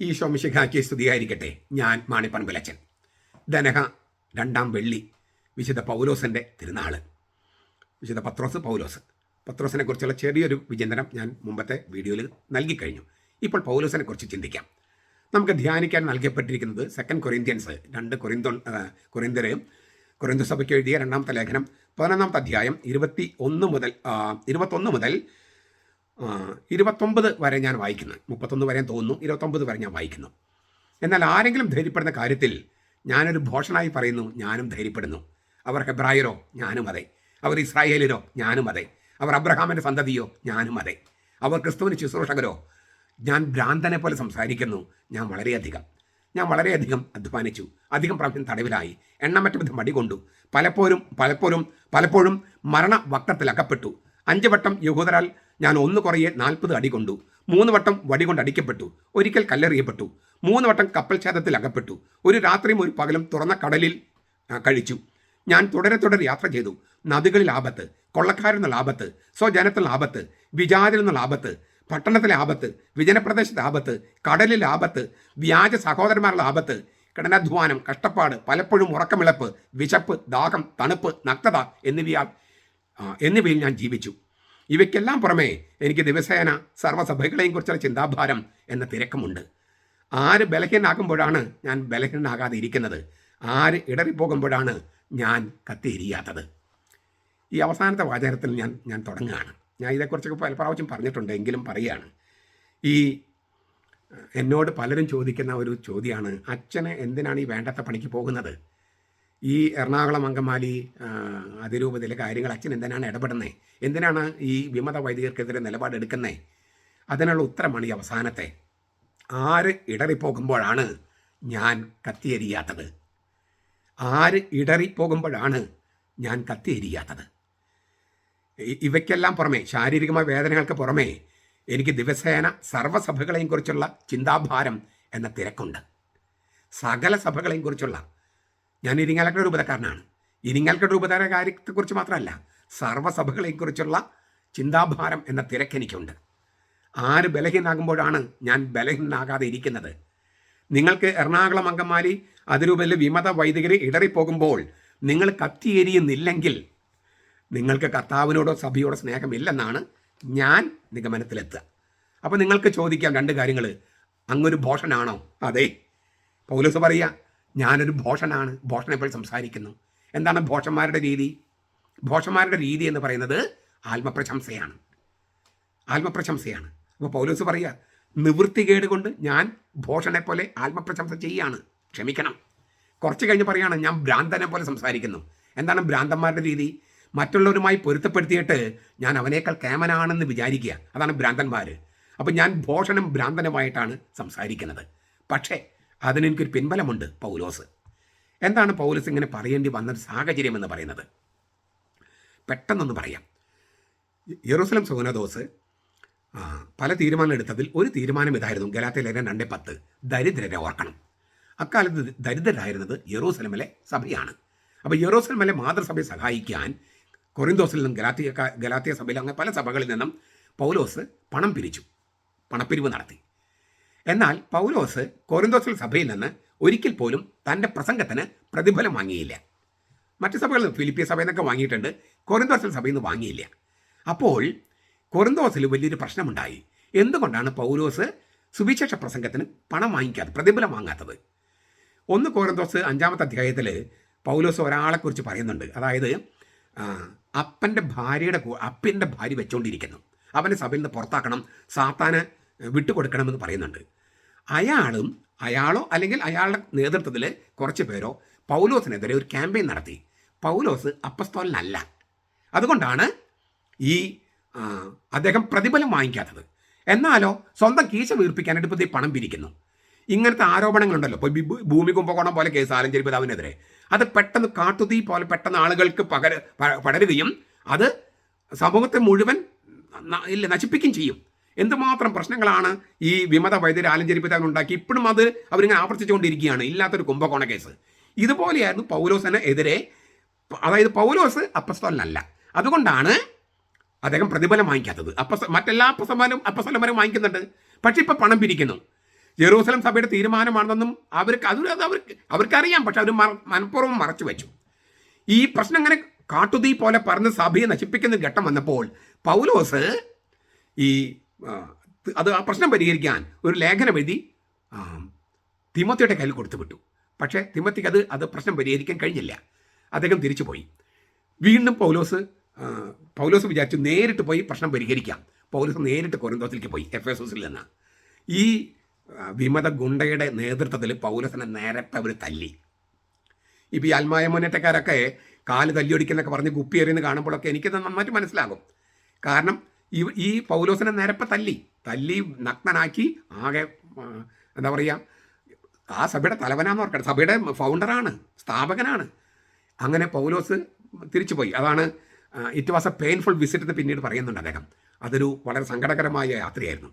ഈ ശോമിശിഖാക്കി സ്തുതിയായിരിക്കട്ടെ ഞാൻ മാണിപ്പൻപലച്ചൻ ധനഹ രണ്ടാം വെള്ളി വിശുദ്ധ പൗലോസിന്റെ തിരുനാൾ വിശുദ്ധ പത്രോസ് പൗലോസ്. പത്രോസിനെ കുറിച്ചുള്ള ചെറിയൊരു വിചിന്തനം ഞാൻ മുമ്പത്തെ വീഡിയോയിൽ നൽകിക്കഴിഞ്ഞു. ഇപ്പോൾ പൗലോസിനെ കുറിച്ച് ചിന്തിക്കാം. നമുക്ക് ധ്യാനിക്കാൻ നൽകപ്പെട്ടിരിക്കുന്നത് സെക്കൻഡ് കൊറിന്ത്യൻസ് രണ്ട് കൊറിന്തോ കൊറിന്തര് കൊറിന്തു സഭയ്ക്ക് എഴുതിയ രണ്ടാമത്തെ ലേഖനം പതിനൊന്നാമത്തെ അധ്യായം ഇരുപത്തി ഒന്ന് മുതൽ ഇരുപത്തൊന്ന് മുതൽ ഇരുപത്തൊമ്പത് വരെ ഞാൻ വായിക്കുന്നു. മുപ്പത്തൊന്ന് വരെ തോന്നുന്നു ഇരുപത്തൊമ്പത് വരെ ഞാൻ വായിക്കുന്നു. എന്നാൽ ആരെങ്കിലും ധൈര്യപ്പെടുന്ന കാര്യത്തിൽ ഞാനൊരു ഭോഷണായി പറയുന്നു ഞാനും ധൈര്യപ്പെടുന്നു. അവർ ഹെബ്രായരോ ഞാനും അതെ. അവർ ഇസ്രായേലിനോ ഞാനും അതെ. അവർ അബ്രഹാമിന്റെ സന്തതിയോ ഞാനും അതെ. അവർ ക്രിസ്തുവിന് ശുശ്രൂഷകരോ ഞാൻ ഭ്രാന്തനെ പോലെ സംസാരിക്കുന്നു ഞാൻ വളരെയധികം. ഞാൻ വളരെയധികം അധ്വാനിച്ചു. അധികം പ്രാവശ്യം തടവിലായി. എണ്ണമറ്റ വിധം മടി കൊണ്ടു. പലപ്പോഴും പലപ്പോഴും പലപ്പോഴും മരണ വക്രത്തിൽ അകപ്പെട്ടു അഞ്ച് വട്ടം യഹൂദരാൽ ഞാൻ ഒന്ന് കുറയെ നാൽപ്പത് അടി കൊണ്ടു. മൂന്ന് വട്ടം വടി കൊണ്ട് അടിക്കപ്പെട്ടു. ഒരിക്കൽ കല്ലെറിയപ്പെട്ടു. മൂന്ന് വട്ടം കപ്പൽ ഛേദത്തിൽ അകപ്പെട്ടു. ഒരു രാത്രിയും ഒരു പകലും തുറന്ന കടലിൽ കഴിച്ചു. ഞാൻ തുടരെ തുടരെ യാത്ര ചെയ്തു. നദികളിൽ ആപത്ത് കൊള്ളക്കാരെന്നുള്ള ആപത്ത് സ്വജനത്തിൽ ആപത്ത് വിജാതിൽ നിന്നുള്ള ആപത്ത് പട്ടണത്തിലെ ആപത്ത് വിജനപ്രദേശത്തെ ആപത്ത് കടലിൽ ആപത്ത് വ്യാജ സഹോദരന്മാരുടെ ആപത്ത് കിടനാധ്വാനം കഷ്ടപ്പാട് പലപ്പോഴും ഉറക്കമിളപ്പ് വിശപ്പ് ദാഹം തണുപ്പ് നഗ്നത എന്നിവയാൽ എന്നിവയിൽ ഞാൻ ജീവിച്ചു. ഇവയ്ക്കെല്ലാം പുറമേ എനിക്ക് ദിവസേന സർവസഭകളെയും കുറിച്ചുള്ള ചിന്താഭാരം എന്ന തിരക്കമുണ്ട്. ആര് ബലഹീനാകുമ്പോഴാണ് ഞാൻ ബലഹീനാകാതെ ഇരിക്കുന്നത്? ആര് ഇടറിപ്പോകുമ്പോഴാണ് ഞാൻ കത്തിയിരിയാത്തത്? ഈ അവസാനത്തെ വാചകത്തിൽ ഞാൻ ഞാൻ തുടങ്ങുകയാണ്. ഞാൻ ഇതേക്കുറിച്ചൊക്കെ പല പ്രാവശ്യം പറഞ്ഞിട്ടുണ്ട് എങ്കിലും പറയുകയാണ്. ഈ എന്നോട് പലരും ചോദിക്കുന്ന ഒരു ചോദ്യമാണ് അച്ഛന് എന്തിനാണ് ഈ വേണ്ടത്തെ പണിക്ക് പോകുന്നത്? ഈ എറണാകുളം അങ്കമാലി അതിരൂപതയിലെ കാര്യങ്ങൾ അച്ഛൻ എന്തിനാണ് ഇടപെടുന്നത് എന്തിനാണ് ഈ വിമത വൈദികർക്കെതിരെ നിലപാടെടുക്കുന്നത് അതിനുള്ള ഉത്തരമാണ് ഈ അവസാനത്തെ. ആര് ഇടറിപ്പോകുമ്പോഴാണ് ഞാൻ കത്തിയെരിയാത്തത്? ആര് ഇടറിപ്പോകുമ്പോഴാണ് ഞാൻ കത്തിയെരിയാത്തത്? ഇവയ്ക്കെല്ലാം പുറമെ ശാരീരികമായ വേദനകൾക്ക് പുറമെ എനിക്ക് ദിവസേന സർവസഭകളെയും കുറിച്ചുള്ള ചിന്താഭാരം എന്ന തിരക്കുണ്ട്. സകല സഭകളെയും കുറിച്ചുള്ള ഞാൻ ഇരിങ്ങാലക്കട രൂപതക്കാരനാണ്. ഇരിങ്ങാലക്കട രൂപതയുടെ കാര്യത്തെക്കുറിച്ച് മാത്രമല്ല സർവസഭകളെയും കുറിച്ചുള്ള ചിന്താഭാരം എന്ന തിരക്കെനിക്കുണ്ട് ആര് ബലഹീനാകുമ്പോഴാണ് ഞാൻ ബലഹീനാകാതെ ഇരിക്കുന്നത്? നിങ്ങൾക്ക് എറണാകുളം അങ്കമാലി അതിരൂപയിലെ വിമത വൈദികരെ ഇടറിപ്പോകുമ്പോൾ നിങ്ങൾ കത്തിയെരിയുന്നില്ലെങ്കിൽ നിങ്ങൾക്ക് കർത്താവിനോടോ സഭയോടോ സ്നേഹമില്ലെന്നാണ് ഞാൻ നിഗമനത്തിലെത്തുക. അപ്പോൾ നിങ്ങൾക്ക് ചോദിക്കാം രണ്ട് കാര്യങ്ങൾ അങ്ങൊരു ഭോഷനാണോ? അതെ. പൗലോസ് പറയുക ഞാനൊരു ഭോഷനാണ് ഭോഷനെ പോലെ സംസാരിക്കുന്നു. എന്താണ് ഭോഷന്മാരുടെ രീതി? ഭോഷന്മാരുടെ രീതി എന്ന് പറയുന്നത് ആത്മപ്രശംസയാണ്. ആത്മപ്രശംസയാണ്. അപ്പോൾ പൗലോസ് പറയുക നിവൃത്തികേട് കൊണ്ട് ഞാൻ ഭോഷനെ പോലെ ആത്മപ്രശംസ ചെയ്യാണ് ക്ഷമിക്കണം. കുറച്ച് കഴിഞ്ഞ് പറയാണ് ഞാൻ ഭ്രാന്തനെ പോലെ സംസാരിക്കുന്നു. എന്താണ് ഭ്രാന്തന്മാരുടെ രീതി? മറ്റുള്ളവരുമായി പൊരുത്തപ്പെടുത്തിയിട്ട് ഞാൻ അവനേക്കാൾ കേമനാണെന്ന് വിചാരിക്കുക. അതാണ് ഭ്രാന്തന്മാർ അപ്പം ഞാൻ ഭോഷനും ഭ്രാന്തനുമായിട്ടാണ് സംസാരിക്കുന്നത്. പക്ഷേ അതിനെനിക്കൊരു പിൻബലമുണ്ട് പൗലോസ്. എന്താണ് പൗലോസ് ഇങ്ങനെ പറയേണ്ടി വന്ന സാഹചര്യം എന്ന് പറയുന്നത്? പെട്ടെന്നൊന്ന് പറയാം. യെറൂസലം സുഗനദോസ് പല തീരുമാനം എടുത്തതിൽ ഒരു തീരുമാനം ഇതായിരുന്നു ഗലാത്തിൽ ലേഖനം രണ്ടേ പത്ത് ദരിദ്രരെ ഓർക്കണം. അക്കാലത്ത് ദരിദ്രരായിരുന്നത് യെറൂസലമിലെ സഭയാണ്. അപ്പോൾ യെറൂസലമിലെ മാതൃസഭയെ സഹായിക്കാൻ കൊറിന്തോസിൽ നിന്നും ഗലാത്തിയ ഗലാത്തിയ സഭയിൽ അങ്ങനെ പല സഭകളിൽ നിന്നും പൗലോസ് പണം പിരിച്ചു പണപ്പിരിവ് നടത്തി. എന്നാൽ പൗലോസ് കോറിന്തോസിൽ സഭയിൽ നിന്ന് ഒരിക്കൽ പോലും തന്റെ പ്രസംഗത്തിന് പ്രതിഫലം വാങ്ങിയില്ല. മറ്റ് സഭകളിൽ ഫിലിപ്പിയ സഭയിൽ നിന്നൊക്കെ വാങ്ങിയിട്ടുണ്ട് കോറിന്തോസിൽ സഭയിൽ നിന്ന് വാങ്ങിയില്ല. അപ്പോൾ കൊറിന്തോസിൽ വലിയൊരു പ്രശ്നമുണ്ടായി. എന്തുകൊണ്ടാണ് പൗലോസ് സുവിശേഷ പ്രസംഗത്തിന് പണം വാങ്ങിക്കാത്തത് പ്രതിഫലം വാങ്ങാത്തത്? ഒന്ന് കോറിന്തോസ് അഞ്ചാമത്തെ അധ്യായത്തിൽ പൗലോസ് ഒരാളെക്കുറിച്ച് പറയുന്നുണ്ട്. അതായത് അപ്പന്റെ ഭാര്യയുടെ അപ്പന്റെ ഭാര്യ വെച്ചുകൊണ്ടിരിക്കുന്നു അവനെ സഭയിൽ നിന്ന് പുറത്താക്കണം സാത്താന് വിട്ടുകൊടുക്കണമെന്ന് പറയുന്നുണ്ട്. അയാളും അയാളോ അല്ലെങ്കിൽ അയാളുടെ നേതൃത്വത്തിൽ കുറച്ച് പേരോ പൗലോസിനെതിരെ ഒരു ക്യാമ്പയിൻ നടത്തി. പൗലോസ് അപ്പസ്തോലനല്ല. അതുകൊണ്ടാണ് ഈ അദ്ദേഹം പ്രതിഫലം വാങ്ങിക്കാത്തത്. എന്നാലോ സ്വന്തം കീശ വീർപ്പിക്കാനായിട്ട് ഇപ്പോൾ പണം പിരിക്കുന്നു. ഇങ്ങനത്തെ ആരോപണങ്ങളുണ്ടല്ലോ. ഇപ്പോൾ ഭൂമി കുംഭകോണം പോലെ കേസ് ആലഞ്ചേരി പിതാവിനെതിരെ അത് പെട്ടെന്ന് കാട്ടുതീ പോലെ പെട്ടെന്ന് ആളുകൾക്ക് പകര പടരുകയും അത് സമൂഹത്തെ മുഴുവൻ ഇല്ല നശിപ്പിക്കുകയും ചെയ്യും. എന്തുമാത്രം പ്രശ്നങ്ങളാണ് ഈ വിമത വൈദ്യുതി ആലഞ്ചേരി ഉണ്ടാക്കി? ഇപ്പോഴും അത് അവരിങ്ങനെ ആവർത്തിച്ചുകൊണ്ടിരിക്കുകയാണ്. ഇല്ലാത്തൊരു കുംഭകോണ കേസ്. ഇതുപോലെയായിരുന്നു പൗലോസിന് എതിരെ അതായത് പൗലോസ് അപ്പസ്തോലനല്ല. അതുകൊണ്ടാണ് അദ്ദേഹം പ്രതിഫലം വാങ്ങിക്കാത്തത്. അപ്പ മറ്റെല്ലാ അപ്പസ്തോലും അപ്പസ്തോലന്മാരും വാങ്ങിക്കുന്നുണ്ട്. പക്ഷെ ഇപ്പം പണം പിരിക്കുന്നു. ജെറൂസലം സഭയുടെ തീരുമാനമാണെന്നും അവർക്ക് അത് അവർക്ക് അവർക്കറിയാം. പക്ഷെ അവർ മനഃപൂർവം മറച്ചു വെച്ചു. ഈ പ്രശ്നം അങ്ങനെ കാട്ടുതീ പോലെ പറഞ്ഞ് സഭയെ നശിപ്പിക്കുന്ന ഘട്ടം വന്നപ്പോൾ പൗലോസ് ഈ അത് ആ പ്രശ്നം പരിഹരിക്കാൻ ഒരു ലേഖനം എഴുതി തിമത്തിയുടെ കയ്യിൽ കൊടുത്തു വിട്ടു. പക്ഷേ തിമത്തിക്ക് അത് അത് പ്രശ്നം പരിഹരിക്കാൻ കഴിഞ്ഞില്ല. അദ്ദേഹം തിരിച്ചു പോയി. വീണ്ടും പൗലോസ് പൗലോസ് വിചാരിച്ചു നേരിട്ട് പോയി പ്രശ്നം പരിഹരിക്കാം. പൗലോസ് നേരിട്ട് കൊരന്തോസിലേക്ക് പോയി എഫ് എസ് എസിൽ നിന്ന്. ഈ വിമത ഗുണ്ടയുടെ നേതൃത്വത്തിൽ പൗലോസിനെ നേരത്തെ അവർ തല്ലി. ഇപ്പം ഈ ആത്മായ മുന്നേറ്റക്കാരൊക്കെ കാൽ തല്ലിയൊടിക്കുന്നൊക്കെ പറഞ്ഞ് കുപ്പി എറിയുന്ന കാണുമ്പോഴൊക്കെ എനിക്കത് നന്നായിട്ട് മനസ്സിലാകും. കാരണം ഈ ഈ പൗലോസിനെ നേരപ്പ തല്ലി. തല്ലി നഗ്നനാക്കി ആകെ എന്താ പറയുക ആ സഭയുടെ തലവനാന്ന് ഓർക്കണം. സഭയുടെ ഫൗണ്ടറാണ് സ്ഥാപകനാണ്. അങ്ങനെ പൗലോസ് തിരിച്ചു പോയി അതാണ് it was a painful visit എന്ന് പിന്നീട് പറയുന്നുണ്ട് അദ്ദേഹം. അതൊരു വളരെ സങ്കടകരമായ യാത്രയായിരുന്നു.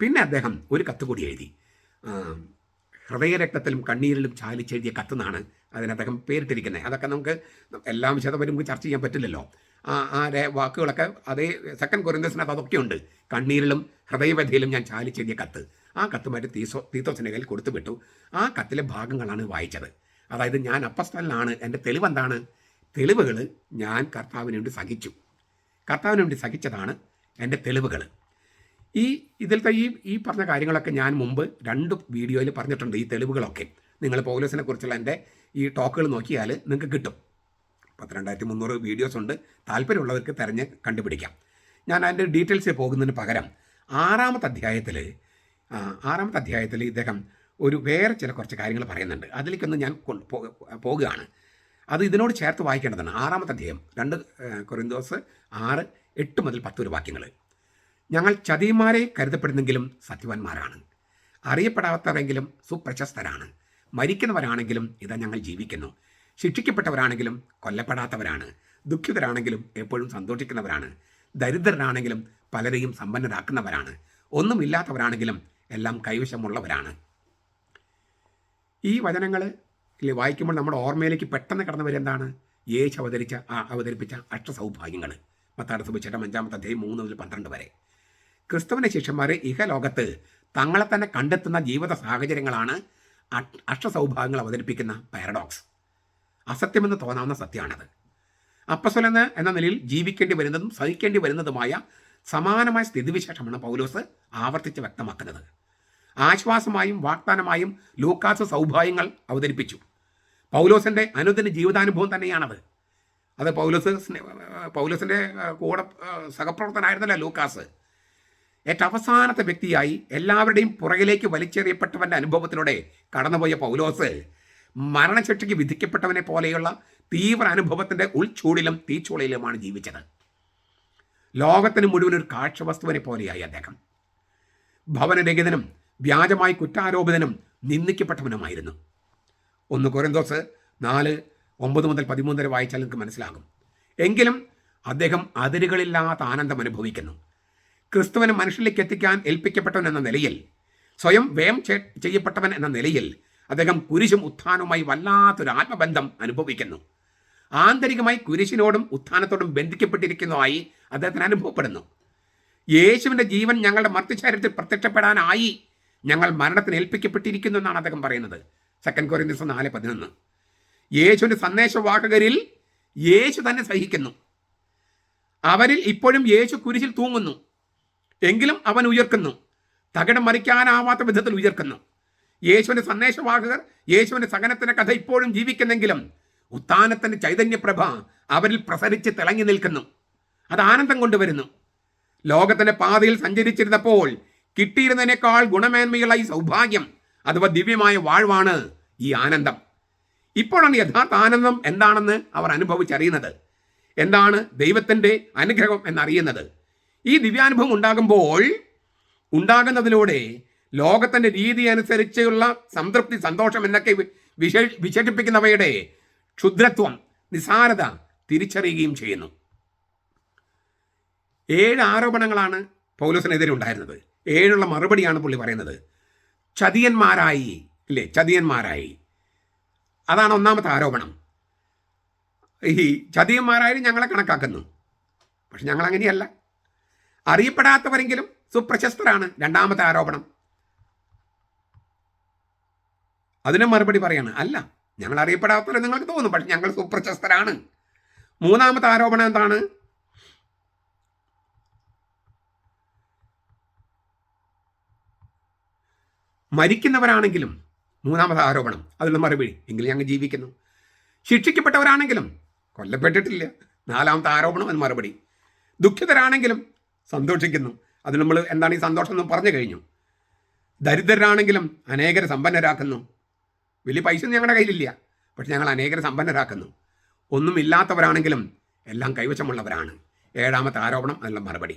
പിന്നെ അദ്ദേഹം ഒരു കത്ത് കൂടി എഴുതി ഹൃദയരക്തത്തിലും കണ്ണീരിലും ചാലിച്ചെഴുതിയ കത്തെന്നാണ് അതിന് അദ്ദേഹം പേരിട്ടിരിക്കുന്നത്. അതൊക്കെ നമുക്ക് എല്ലാം വിശദമായും നമുക്ക് ചർച്ച ചെയ്യാൻ പറ്റില്ലല്ലോ. ആ വാക്കുകളൊക്കെ അതേ സെക്കൻഡ് കൊറിന്തസിനകത്ത് അതൊക്കെ ഉണ്ട് കണ്ണീരിലും ഹൃദയവധിയിലും ഞാൻ ചാലിച്ചെഴുതിയ കത്ത്. ആ കത്തുമായിട്ട് തീസോ തീത്തോസിന്റെ കയ്യിൽ കൊടുത്തു വിട്ടു ആ കത്തിലെ ഭാഗങ്ങളാണ് വായിച്ചത്. അതായത് ഞാൻ അപ്പസ്റ്റലിലാണ് എന്റെ തെളിവെന്താണ്? തെളിവുകൾ ഞാൻ കർത്താവിന് വേണ്ടി സഹിച്ചു. കർത്താവിന് വേണ്ടി സഹിച്ചതാണ് എന്റെ തെളിവുകൾ ഈ ഇതിലത്തെ ഈ ഈ പറഞ്ഞ കാര്യങ്ങളൊക്കെ ഞാൻ മുമ്പ് രണ്ട് വീഡിയോയിൽ പറഞ്ഞിട്ടുണ്ട് ഈ തെളിവുകളൊക്കെ. നിങ്ങൾ പൗലോസിനെ കുറിച്ചുള്ള എന്റെ ഈ ടോക്കുകൾ നോക്കിയാൽ നിങ്ങൾക്ക് കിട്ടും. പത്തിരണ്ടായിരത്തി മുന്നൂറ് വീഡിയോസ് ഉണ്ട്. താല്പര്യമുള്ളവർക്ക് തിരഞ്ഞ് കണ്ടുപിടിക്കാം. ഞാൻ അതിന്റെ ഡീറ്റെയിൽസിൽ പോകുന്നതിന് പകരം ആറാമത്തെ അധ്യായത്തിൽ ആറാമത്തെ അധ്യായത്തിൽ ഇദ്ദേഹം ഒരു വേറെ ചില കുറച്ച് കാര്യങ്ങൾ പറയുന്നുണ്ട്. അതിലേക്കൊന്ന് ഞാൻ പോകുകയാണ്. അത് ഇതിനോട് ചേർത്ത് വായിക്കേണ്ടതാണ്. ആറാമത്തെ അധ്യായം രണ്ട് കൊറിന്തോസ് ആറ് എട്ട് മുതൽ പത്ത് വരെ വാക്യങ്ങൾ ഞങ്ങൾ ചതിയന്മാരെ കരുതപ്പെടുന്നെങ്കിലും സത്യവാന്മാരാണ്. അറിയപ്പെടാത്തവരെങ്കിലും സുപ്രശസ്തരാണ്. മരിക്കുന്നവരാണെങ്കിലും ഇതാ ഞങ്ങൾ ജീവിക്കുന്നു. ശിക്ഷിക്കപ്പെട്ടവരാണെങ്കിലും കൊല്ലപ്പെടാത്തവരാണ്. ദുഃഖിതരാണെങ്കിലും എപ്പോഴും സന്തോഷിക്കുന്നവരാണ്. ദരിദ്രരാണെങ്കിലും പലരെയും സമ്പന്നരാക്കുന്നവരാണ്. ഒന്നുമില്ലാത്തവരാണെങ്കിലും എല്ലാം കൈവശമുള്ളവരാണ്. ഈ വചനങ്ങൾ വായിക്കുമ്പോൾ നമ്മുടെ ഓർമ്മയിലേക്ക് പെട്ടെന്ന് കടന്നു വരും എന്താണ്? യേശു അവതരിച്ച ആ അവതരിപ്പിച്ച അഷ്ടസൗഭാഗ്യങ്ങൾ മത്താട് സുഭിച്ചേട്ടം അഞ്ചാമത്തെ അധ്യായം മൂന്ന് മുതൽ പന്ത്രണ്ട് വരെ. ക്രിസ്തുവിന്റെ ശിഷ്യന്മാർ ഇഹലോകത്ത് തങ്ങളെ തന്നെ കണ്ടെത്തുന്ന ജീവിത സാഹചര്യങ്ങളാണ് അഷ്ടസൗഭാഗ്യങ്ങൾ അവതരിപ്പിക്കുന്ന പാരഡോക്സ് അസത്യമെന്ന് തോന്നാവുന്ന സത്യമാണത്. അപ്പസ്വലെന്ന് എന്ന നിലയിൽ ജീവിക്കേണ്ടി വരുന്നതും സഹിക്കേണ്ടി വരുന്നതുമായ സമാനമായ സ്ഥിതിവിശേഷമാണ് പൗലോസ് ആവർത്തിച്ച് വ്യക്തമാക്കുന്നത്. ആശ്വാസമായും വാഗ്ദാനമായും ലൂക്കാസ് സൗഭാഗ്യങ്ങൾ അവതരിപ്പിച്ചു. പൗലോസിന്റെ അനുദിന ജീവിതാനുഭവം തന്നെയാണത്. അത് പൗലോസ് പൗലോസിന്റെ കൂടെ സഹപ്രവർത്തനായിരുന്നല്ലോ ലൂക്കാസ്. ഏറ്റവും അവസാനത്തെ വ്യക്തിയായി എല്ലാവരുടെയും പുറകിലേക്ക് വലിച്ചെറിയപ്പെട്ടവന്റെ അനുഭവത്തിലൂടെ കടന്നുപോയ പൗലോസ് മരണശിക്ഷയ്ക്ക് വിധിക്കപ്പെട്ടവനെ പോലെയുള്ള തീവ്ര അനുഭവത്തിന്റെ ഉൾച്ചൂടിലും തീച്ചൂളയിലുമാണ് ജീവിച്ചത്. ലോകത്തിന് മുഴുവൻ ഒരു കാഴ്ചവസ്തുവിനെ പോലെയായി അദ്ദേഹം. ഭവനരഹിതനും വ്യാജമായി കുറ്റാരോപിതനും നിന്ദിക്കപ്പെട്ടവനുമായിരുന്നു. ഒന്ന് കൊരന്തോസ് നാല് ഒമ്പത് മുതൽ പതിമൂന്ന് വരെ വായിച്ചാൽ നിങ്ങൾക്ക് മനസ്സിലാകും. എങ്കിലും അദ്ദേഹം അതിരുകളില്ലാത്ത ആനന്ദം അനുഭവിക്കുന്നു. ക്രിസ്തുവിനെ മനുഷ്യരിലേക്ക് എത്തിക്കാൻ ഏൽപ്പിക്കപ്പെട്ടവൻ എന്ന നിലയിൽ സ്വയം വേം ചെയ്യപ്പെട്ടവൻ എന്ന നിലയിൽ അദ്ദേഹം കുരിശും ഉത്ഥാനവുമായി വല്ലാത്തൊരു ആത്മബന്ധം അനുഭവിക്കുന്നു. ആന്തരികമായി കുരിശിനോടും ഉത്ഥാനത്തോടും ബന്ധിക്കപ്പെട്ടിരിക്കുന്നതായി അദ്ദേഹത്തിന് അനുഭവപ്പെടുന്നു. യേശുവിന്റെ ജീവൻ ഞങ്ങളുടെ മർത്തശരീരത്തിൽ പ്രത്യക്ഷപ്പെടാനായി ഞങ്ങൾ മരണത്തിന് ഏൽപ്പിക്കപ്പെട്ടിരിക്കുന്നു എന്നാണ് അദ്ദേഹം പറയുന്നത്. സെക്കൻഡ് കൊറിയൻസ് നാല് പതിനൊന്ന്. യേശുവിന്റെ സന്ദേശവാഹകരിൽ യേശു തന്നെ സഹിക്കുന്നു. അവരിൽ ഇപ്പോഴും യേശു കുരിശിൽ തൂങ്ങുന്നു. എങ്കിലും അവൻ ഉയർക്കുന്നു. തകിടം മറിക്കാനാവാത്ത വിധത്തിൽ ഉയർക്കുന്നു. യേശുവിന്റെ സന്ദേശവാഹകർ യേശുവിന്റെ സഹനത്തിന്റെ കഥ ഇപ്പോഴും ജീവിക്കുന്നെങ്കിലും ഉത്ഥാനത്തിന്റെ ചൈതന്യപ്രഭ അവരിൽ പ്രസരിച്ച് തിളങ്ങി നിൽക്കുന്നു. അത് ആനന്ദം കൊണ്ടുവരുന്നു. ലോകത്തിന്റെ പാതയിൽ സഞ്ചരിച്ചിരുന്നപ്പോൾ കിട്ടിയിരുന്നതിനേക്കാൾ ഗുണമേന്മയുള്ള ഈ സൗഭാഗ്യം അഥവാ ദിവ്യമായ വാഴ്വാണ് ഈ ആനന്ദം. ഇപ്പോഴാണ് യഥാർത്ഥ ആനന്ദം എന്താണെന്ന് അവർ അനുഭവിച്ചറിയുന്നത്. എന്താണ് ദൈവത്തിന്റെ അനുഗ്രഹം എന്നറിയുന്നത്. ഈ ദിവ്യാനുഭവം ഉണ്ടാകുമ്പോൾ ഉണ്ടാകുന്നതിലൂടെ ലോകത്തിന്റെ രീതി അനുസരിച്ചുള്ള സംതൃപ്തി സന്തോഷം എന്നൊക്കെ വിശേ വിശേഷിപ്പിക്കുന്നവയുടെ ക്ഷുദ്രത്വം നിസാരത തിരിച്ചറിയുകയും ചെയ്യുന്നു. ഏഴ് ആരോപണങ്ങളാണ് പൗലോസിനെതിരെ ഉണ്ടായിരുന്നത്. ഏഴുള്ള മറുപടിയാണ് പുള്ളി പറയുന്നത്. ചതിയന്മാരായി ഇല്ലേ? ചതിയന്മാരായി. അതാണ് ഒന്നാമത്തെ ആരോപണം. ഈ ചതിയന്മാരായി ഞങ്ങളെ കണക്കാക്കുന്നു. പക്ഷെ ഞങ്ങളങ്ങനെയല്ല. അറിയപ്പെടാത്തവരെങ്കിലും സുപ്രശസ്തരാണ് രണ്ടാമത്തെ ആരോപണം. അതിന് മറുപടി പറയാണ് അല്ല ഞങ്ങൾ അറിയപ്പെടാത്തവരെ നിങ്ങൾക്ക് തോന്നും പക്ഷെ ഞങ്ങൾ സുപ്രശസ്തരാണ്. മൂന്നാമത്തെ ആരോപണം എന്താണ്? മരിക്കുന്നവരാണെങ്കിലും മൂന്നാമത്തെ ആരോപണം അതിനുള്ള മറുപടി എങ്കിലും ഞങ്ങൾ ജീവിക്കുന്നു. ശിക്ഷിക്കപ്പെട്ടവരാണെങ്കിലും കൊല്ലപ്പെട്ടിട്ടില്ല. നാലാമത്തെ ആരോപണം എന്ന് മറുപടി. ദുഃഖിതരാണെങ്കിലും സന്തോഷിക്കുന്നു. അത് നമ്മൾ എന്താണ് ഈ സന്തോഷം എന്ന് പറഞ്ഞു കഴിഞ്ഞു. ദരിദ്രരാണെങ്കിലും അനേകരെ സമ്പന്നരാക്കുന്നു. വലിയ പൈസ ഞങ്ങളുടെ കയ്യിലില്ല. പക്ഷെ ഞങ്ങൾ അനേകരെ സമ്പന്നരാക്കുന്നു. ഒന്നും ഇല്ലാത്തവരാണെങ്കിലും എല്ലാം കൈവശമുള്ളവരാണ്. ഏഴാമത്തെ ആരോപണം അതിനുള്ള മറുപടി.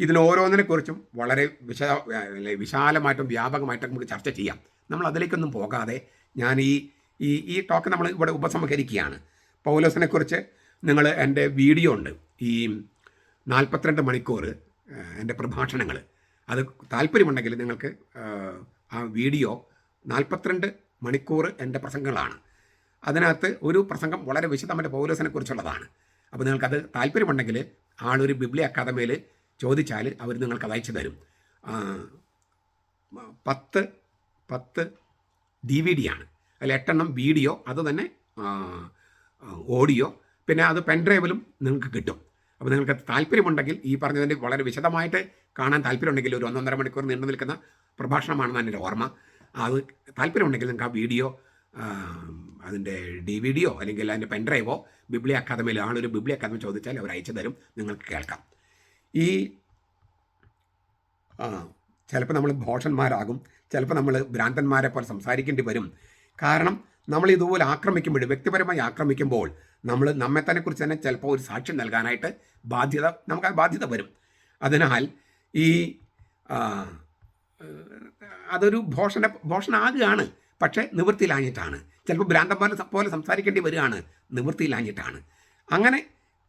ഇതിന് ഓരോന്നിനെക്കുറിച്ചും വളരെ വിശ അല്ലെ, വിശാലമായിട്ടും വ്യാപകമായിട്ടും നമുക്ക് ചർച്ച ചെയ്യാം. നമ്മൾ അതിലേക്കൊന്നും പോകാതെ ഞാൻ ഈ ഈ ഈ ടോക്ക് നമ്മൾ ഇവിടെ ഉപസംഹരിക്കുകയാണ്. പൗലോസിനെക്കുറിച്ച് നിങ്ങൾ എന്റെ വീഡിയോ ഉണ്ട്. ഈ നാൽപ്പത്തിരണ്ട് മണിക്കൂർ എന്റെ പ്രഭാഷണങ്ങൾ. അത് താല്പര്യമുണ്ടെങ്കിൽ നിങ്ങൾക്ക് ആ വീഡിയോ നാൽപ്പത്തിരണ്ട് മണിക്കൂർ എന്റെ പ്രസംഗങ്ങളാണ്. അതിനകത്ത് ഒരു പ്രസംഗം വളരെ വിശദമായിട്ട് പൗലോസിനെ കുറിച്ചുള്ളതാണ്. അപ്പോൾ നിങ്ങൾക്കത് താല്പര്യമുണ്ടെങ്കിൽ ആളൊരു ബിബ്ലി അക്കാദമിയിൽ ചോദിച്ചാൽ അവർ നിങ്ങൾക്ക് അയച്ചു തരും. പത്ത് പത്ത് ഡി വി ഡി ആണ്. അതിൽ എട്ടെണ്ണം വീഡിയോ അത് തന്നെ ഓഡിയോ പിന്നെ അത് പെൻഡ്രൈവിലും നിങ്ങൾക്ക് കിട്ടും. അപ്പോൾ നിങ്ങൾക്ക് താല്പര്യമുണ്ടെങ്കിൽ ഈ പറഞ്ഞതിന്റെ വളരെ വിശദമായിട്ട് കാണാൻ താല്പര്യമുണ്ടെങ്കിൽ ഒരു ഒന്നൊന്നര മണിക്കൂർ നീണ്ടു നിൽക്കുന്ന പ്രഭാഷണമാണെന്നാണ് എന്റെ ഓർമ്മ. അത് താല്പര്യമുണ്ടെങ്കിൽ നിങ്ങൾക്ക് ആ വീഡിയോ അതിന്റെ ഡി വി ഡിയോ അല്ലെങ്കിൽ അതിന്റെ പെൻഡ്രൈവോ ബിബ്ലി അക്കാദമിയിൽ ആളൊരു ബിബ്ലി അക്കാദമി ചോദിച്ചാൽ അവർ അയച്ചു തരും. നിങ്ങൾക്ക് കേൾക്കാം. ഈ ചിലപ്പോൾ നമ്മൾ ഭോഷന്മാരാകും ചിലപ്പോൾ നമ്മൾ ഭ്രാന്തന്മാരെ പോലെ സംസാരിക്കേണ്ടി വരും. കാരണം നമ്മൾ ഇതുപോലെ ആക്രമിക്കുമ്പോൾ വ്യക്തിപരമായി ആക്രമിക്കുമ്പോൾ നമ്മൾ നമ്മെ തന്നെ കുറിച്ച് തന്നെ ചിലപ്പോൾ ഒരു സാക്ഷ്യം നൽകാനായിട്ട് ബാധ്യത നമുക്ക് ആ ബാധ്യത വരും. അതിനാൽ ഈ അതൊരു ഭോഷണ ഭോഷണാകുകയാണ്. പക്ഷേ നിവൃത്തിയിലാഞ്ഞിട്ടാണ് ചിലപ്പോൾ ഭ്രാന്തം പോലെ പോലെ സംസാരിക്കേണ്ടി വരികയാണ്. നിവൃത്തിയിലാഞ്ഞിട്ടാണ് അങ്ങനെ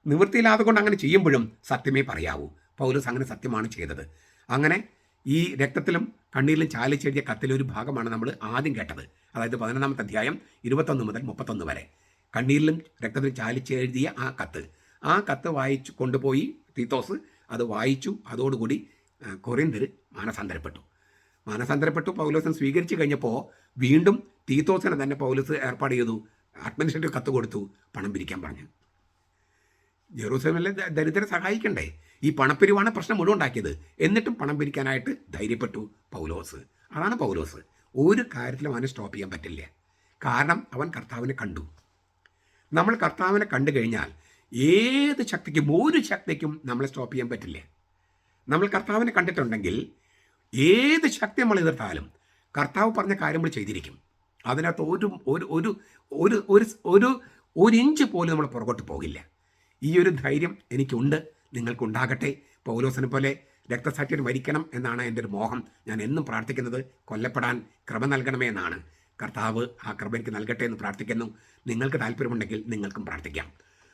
നിവൃത്തിയില്ലാതെ കൊണ്ട് അങ്ങനെ ചെയ്യുമ്പോഴും സത്യമേ പറയാവൂ. പൗലോസ് അങ്ങനെ സത്യമാണ് ചെയ്തത്. അങ്ങനെ ഈ രക്തത്തിലും കണ്ണീരിലും ചാലിച്ചെഴുതിയ കത്തിലൊരു ഭാഗമാണ് നമ്മൾ ആദ്യം കേട്ടത്. അതായത് പതിനൊന്നാമത്തെ അധ്യായം ഇരുപത്തൊന്ന് മുതൽ മുപ്പത്തൊന്ന് വരെ. കണ്ണീരിലും രക്തത്തിലും ചാലിച്ചെഴുതിയ ആ കത്ത്. ആ കത്ത് വായിച്ചു കൊണ്ടുപോയി തീത്തോസ് അത് വായിച്ചു. അതോടുകൂടി കൊറിന്തർ മാനസാന്തരപ്പെട്ടു. മാനസാന്തരപ്പെട്ടു പൗലോസൻ സ്വീകരിച്ചു കഴിഞ്ഞപ്പോൾ വീണ്ടും തീത്തോസിനെ തന്നെ പൗലോസ് ഏർപ്പാട് ചെയ്തു. അഡ്മിനിസ്ട്രേറ്റീവ് കത്ത് കൊടുത്തു. പണം പിരിക്കാൻ പറഞ്ഞു. ജെറൂസലമിലെ ദരിദ്രരെ സഹായിക്കണ്ടേ? ഈ പണപ്പിരിവാണ് പ്രശ്നം മുഴുവൻ ഉണ്ടാക്കിയത്. എന്നിട്ടും പണം പിരിക്കാനായിട്ട് ധൈര്യപ്പെട്ടു പൗലോസ്. അതാണ് പൗലോസ്. ഒരു കാര്യത്തിലും അവനെ സ്റ്റോപ്പ് ചെയ്യാൻ പറ്റില്ല. കാരണം അവൻ കർത്താവിനെ കണ്ടു. നമ്മൾ കർത്താവിനെ കണ്ടു കഴിഞ്ഞാൽ ഏത് ശക്തിക്കും ഒരു ശക്തിക്കും നമ്മളെ സ്റ്റോപ്പ് ചെയ്യാൻ പറ്റില്ല. നമ്മൾ കർത്താവിനെ കണ്ടിട്ടുണ്ടെങ്കിൽ ഏത് ശക്തി നമ്മൾ എതിർത്താലും കർത്താവ് പറഞ്ഞ കാര്യം നമ്മൾ ചെയ്തിരിക്കും. അതിനകത്ത് ഒരു ഒരു ഒരു ഒരു ഒരു ഒരു ഒരു ഇഞ്ച് പോലും നമ്മൾ പുറകോട്ട് പോകില്ല. ഈ ഒരു ധൈര്യം എനിക്കുണ്ട്. നിങ്ങൾക്കുണ്ടാകട്ടെ. പൗലോസിനെ പോലെ രക്തസാക്ഷിയിൽ മരിക്കണം എന്നാണ് എന്റെ ഒരു മോഹം. ഞാൻ എന്നും പ്രാർത്ഥിക്കുന്നത് കൊല്ലപ്പെടാൻ കൃപ നൽകണമേ എന്നാണ്. കർത്താവ് ആ കൃപ എനിക്ക് നൽകട്ടെ എന്ന് പ്രാർത്ഥിക്കുന്നു. നിങ്ങൾക്ക് താല്പര്യമുണ്ടെങ്കിൽ നിങ്ങൾക്കും പ്രാർത്ഥിക്കാം.